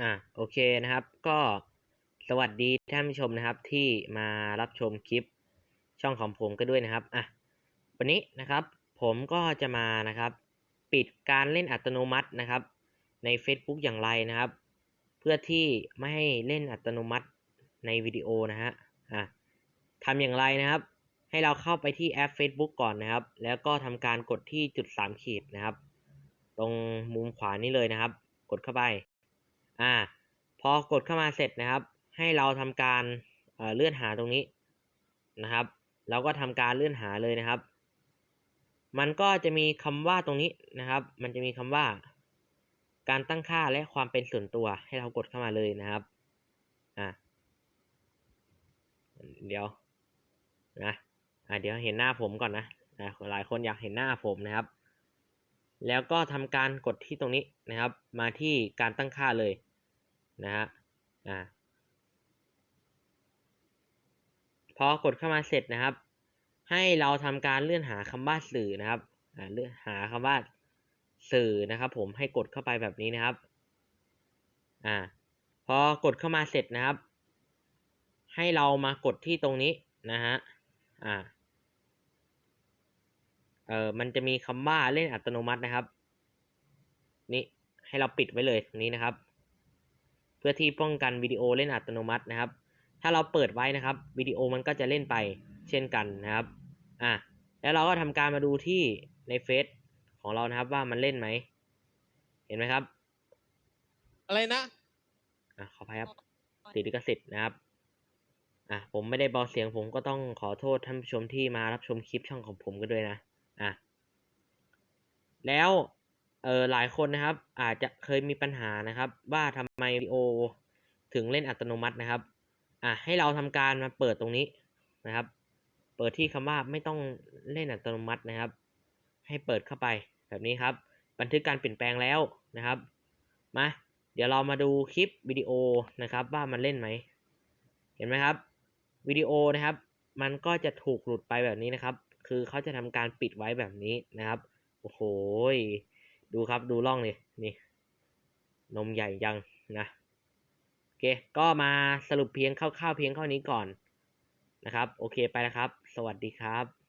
อ่าโอเคนะครับ ก็สวัสดีท่านผู้ชมนะครับ ที่มารับชมคลิปช่องของผมก็ด้วยนะครับอะวันนี้นะครับ ผมก็จะมานะครับ ปิดการเล่นอัตโนมัตินะครับ ใน Facebook อย่างไรนะครับ เพื่อที่ไม่ให้เล่นอัตโนมัติในวิดีโอนะฮะอะทำอย่างไรนะครับ ให้เราเข้าไปที่แอป Facebook ก่อนนะครับ แล้วก็ทำการกดที่จุด3ขีดนะครับ ตรงมุมขวานี้เลยนะครับ กดเข้าไป อ่า พอกดเข้ามาเสร็จนะครับ ให้เราทำการเเลื่อนหาตรงนี้นะครับ เราก็ทำการเลื่อนหาเลยนะครับ มันก็จะมีคำว่าตรงนี้นะครับ มันจะมีคำว่า การตั้งค่าและความเป็นส่วนตัวให้เรากดเข้ามาเลยนะครับ อ่าเดี๋ยวนะอ่าเดี๋ยวเห็นหน้าผมก่อนนะนะหลายคนอยากเห็นหน้าผมนะครับ แล้วก็ทำการกดที่ตรงนี้นะครับ มาที่การตั้งค่าเลย นะฮะอ่าพอกดเข้ามาเสร็จนะครับ ให้เราทำการเลื่อนหาคำว่าสื่อนะครับอ่าเลื่อนหาคำว่าสื่อนะครับ ผมให้กดเข้าไปแบบนี้นะครับอ่าพอกดเข้ามาเสร็จนะครับ ให้เรามากดที่ตรงนี้นะฮะอ่าเออมันจะมีคำว่าเล่นอัตโนมัตินะครับ นี่ให้เราปิดไว้เลยตรงนี้นะครับ เพื่อที่ป้องกันวิดีโอเล่นอัตโนมัตินะครับ ถ้าเราเปิดไว้นะครับวิดีโอมันก็จะเล่นไปเช่นกันนะครับอะแล้วเราก็ทำการมาดูที่ในเฟซของเรานะครับว่ามันเล่นไหมเห็นไหมครับ อะไรนะอะขออภัยครับติดลิขสิทธิ์นะครับอะผมไม่ได้เบาเสียงผมก็ต้องขอโทษท่านผู้ชมที่มารับชมคลิปช่องของผมกันด้วยนะอะแล้ว เออหลายคนนะครับ อาจจะเคยมีปัญหานะครับ ว่าทำไมวิดีโอถึงเล่นอัตโนมัตินะครับ อะให้เราทำการมาเปิดตรงนี้นะครับ เปิดที่คำว่าไม่ต้องเล่นอัตโนมัตินะครับ ให้เปิดเข้าไปแบบนี้ครับ บันทึกการเปลี่ยนแปลงแล้วนะครับ มา เดี๋ยวเรามาดูคลิปวิดีโอนะครับ ว่ามันเล่นไหม เห็นไหมครับวิดีโอนะครับ มันก็จะถูกหลุดไปแบบนี้นะครับ คือเขาจะทำการปิดไว้แบบนี้นะครับ โอ้โห ดูครับดูร่องเลยนี่ นมใหญ่ยังนะโอเค ก็มาสรุปเพียงคร่าวๆเพียงเท่านี้ก่อนนะครับ โอเคไปแล้วครับ สวัสดีครับ